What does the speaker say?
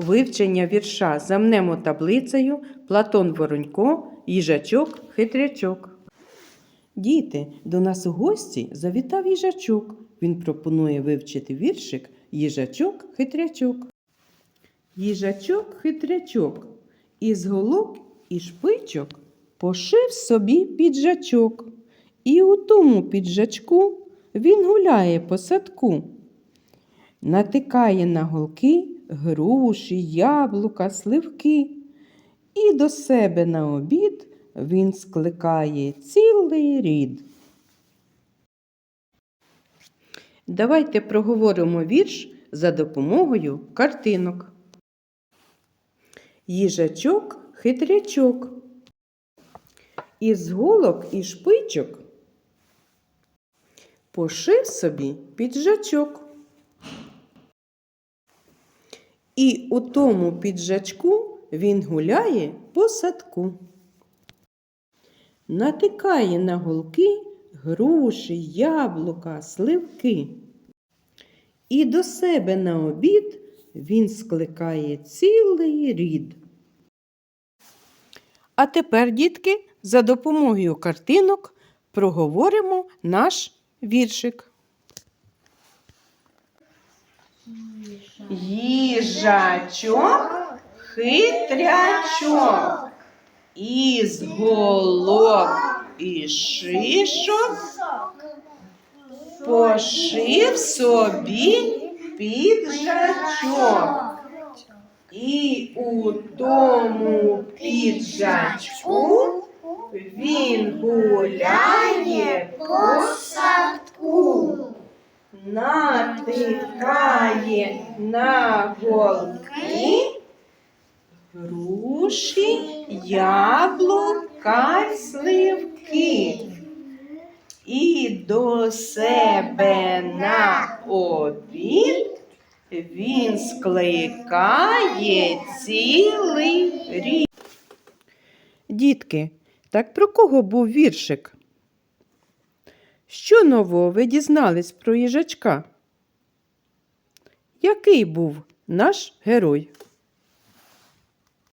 вивчення вірша замнемо таблицею Платон Воронько, їжачок, хитрячок. Діти, до нас у гості завітав їжачок. Він пропонує вивчити віршик їжачок, хитрячок. Їжачок, хитрячок, із голок і шпичок пошив собі піджачок. І у тому піджачку він гуляє по садку. Натикає на голки груші, яблука, сливки. І до себе на обід він скликає цілий рід. Давайте проговоримо вірш за допомогою картинок. Їжачок хитрячок. Із голок і шпичок пошив собі піджачок. І у тому піджачку він гуляє по садку. Натикає на голки груші, яблука, сливки. І до себе на обід він скликає цілий рід. А тепер, дітки, за допомогою картинок проговоримо наш віршик. Їжачок хитрячок із голок і шишок пошив собі піджачок. І у тому піджачку він гуляє по садку, натикає на голки груші, яблука сливки. І до себе на обід він скликає цілий рік. Дітки, так про кого був віршик? Що нового ви дізнались про їжачка? Який був наш герой?